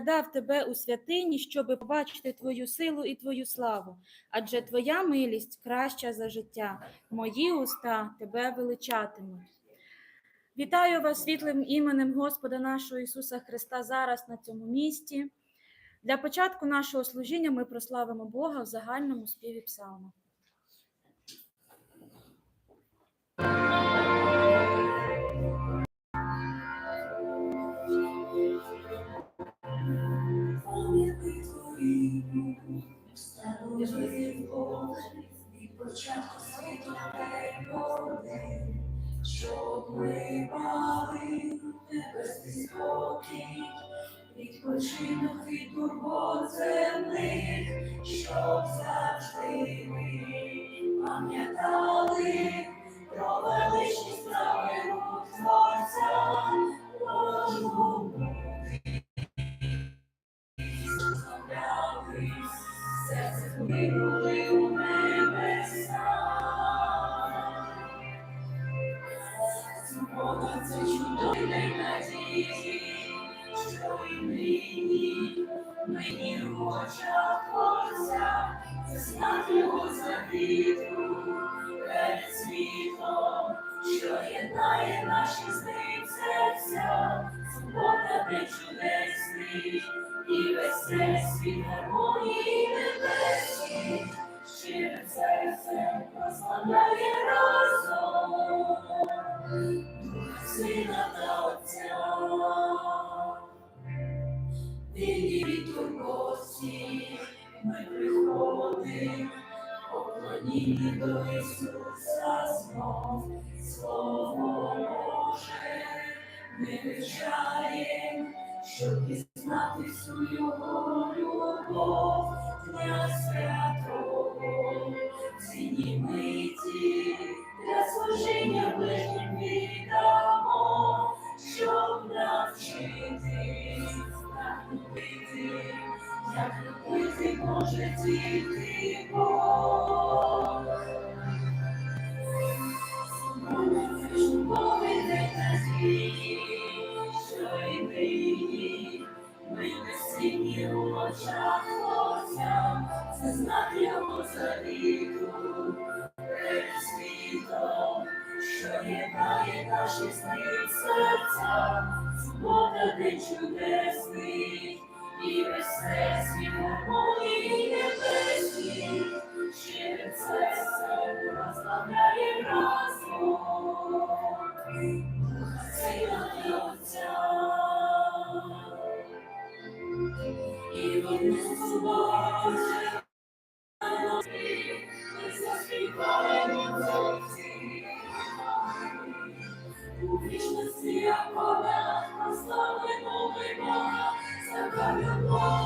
дав тебе у святині, щоби побачити твою силу і твою славу, адже твоя милість краща за життя, мої уста тебе величатимуть. Вітаю вас світлим іменем Господа нашого Ісуса Христа зараз на цьому місці. Для початку нашого служіння ми прославимо Бога в загальному співі псалма. Відпочинок і турбот земних, щоб завжди ми пам'ятали про величність рук Творця, кожному Зламлялись, серце хлинули що і нині, нині в очах це знак його завіту що єднає наші з ним серця. Свобода день чудесний, і весь світ гармонії поклоніні до Ісуса знов, Слово Боже, ми вивчаємо, щоб пізнати всю любов, Дня святого, ціні миті, для служіння ближнім віддамо, щоб навчити, як любити, як любити може тільки Бог. Серця, день чудесний, і всесвіт гармонії небесні, щирим серцем прославляє разом. Сина і Отця. І воно Боже, У вічності як вона, прославимо ми Бога, за любові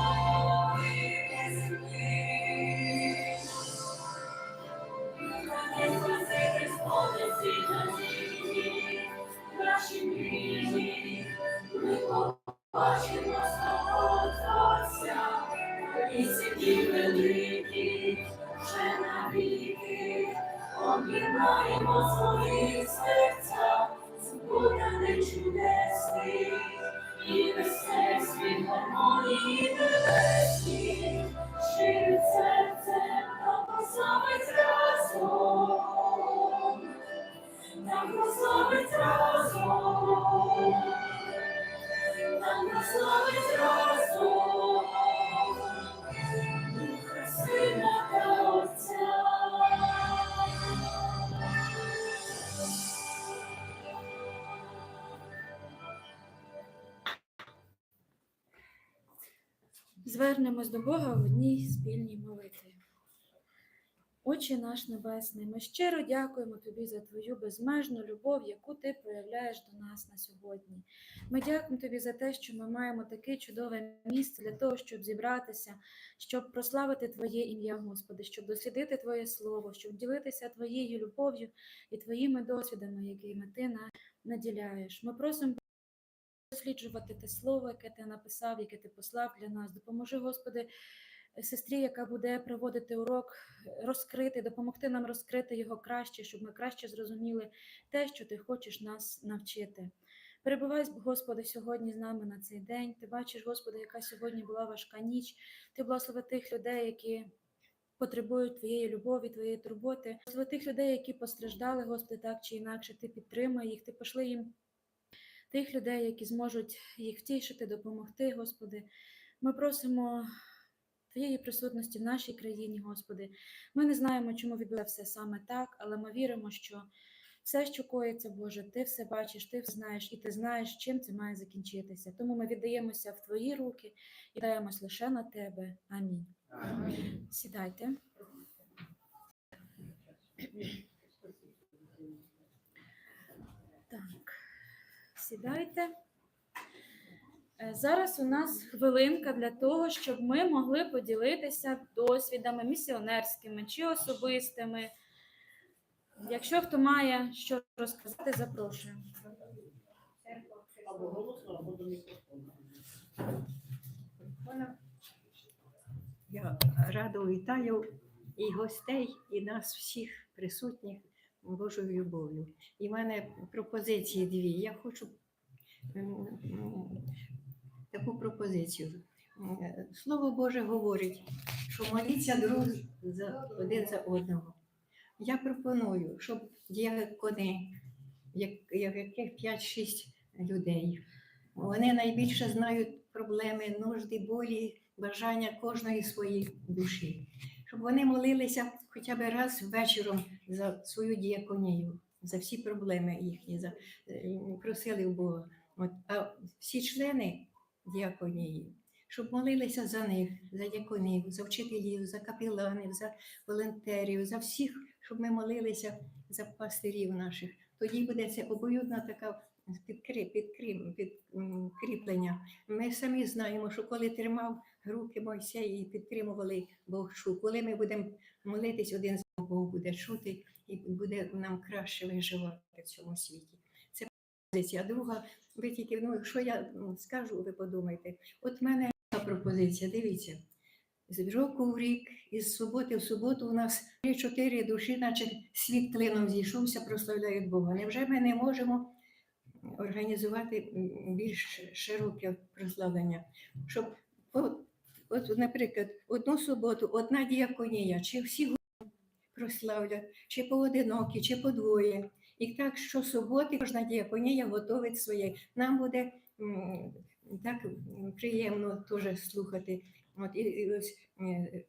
нам прославить разом, нам прославить разом, Духа. Звернемось до Бога в одній спільній молитві. Отче наш Небесний, ми щиро дякуємо Тобі за Твою безмежну любов, яку Ти проявляєш до нас на сьогодні. Ми дякуємо Тобі за те, що ми маємо таке чудове місце для того, щоб зібратися, щоб прославити Твоє ім'я, Господи, щоб дослідити Твоє Слово, щоб ділитися Твоєю любов'ю і Твоїми досвідами, якими Ти нас наділяєш. Ми просимо досліджувати те слово, яке ти написав, яке ти послав для нас. Допоможи, Господи, сестрі, яка буде проводити урок, розкрити, допомогти нам розкрити його краще, щоб ми краще зрозуміли те, що ти хочеш нас навчити. Перебувай, Господи, сьогодні з нами на цей день. Ти бачиш, Господи, яка сьогодні була важка ніч. Ти благослови тих людей, які потребують Твоєї любові, Твоєї турботи. Благослови тих людей, які постраждали, Господи, так чи інакше. Ти підтримай їх, ти пошли їм тих людей, які зможуть їх втішити, допомогти, Господи. Ми просимо Твоєї присутності в нашій країні, Господи. Ми не знаємо, чому відбувається все саме так, але ми віримо, що все, що коїться, Боже, ти все бачиш, ти все знаєш, і ти знаєш, чим це має закінчитися. Тому ми віддаємося в Твої руки і даємось лише на Тебе. Амінь. Сідайте. Так, сідайте. Е, Зараз у нас хвилинка для того, щоб ми могли поділитися досвідами місіонерськими чи особистими. Якщо хто має що розказати, запрошую. Або голосно, або до мікрофону. Я радо вітаю і гостей, і нас всіх присутніх Божою любов'ю. І в мене пропозиції дві. Я хочу таку пропозицію. Слово Боже говорить, що моліться друг за один за одного. Я пропоную, щоб діякони, як, як яких 5-6 людей, вони найбільше знають проблеми, нужди, болі, бажання кожної своєї душі, щоб вони молилися хоча б раз вечором за свою діяконію, за всі проблеми їхні, за, е, просили у Бога. От, а всі члени діаконії, щоб молилися за них, за діаконів, за вчителів, за капеланів, за волонтерів, за всіх, щоб ми молилися за пастирів наших. Тоді буде це обоюдна така підкріп, підкріп, підкріплення. Ми самі знаємо, що коли тримав руки Мойсея і підтримували Бог шу, коли ми будемо молитись один за Бог буде чути і буде нам краще виживати в цьому світі. Пропозиція. Друга, ви тільки, ну, якщо я скажу, ви подумайте. От в мене пропозиція, дивіться. З року в рік, із суботи в суботу у нас 3-4 душі, наче світ клином зійшовся, прославляють Бога. Невже ми не можемо організувати більш широке прославлення? Щоб, от, от, наприклад, одну суботу одна діяконія, чи всі прославлять, чи поодинокі, чи подвоє. І так що суботи кожна діаконія готовить своє. Нам буде так приємно теж слухати. От, і, і ось, е,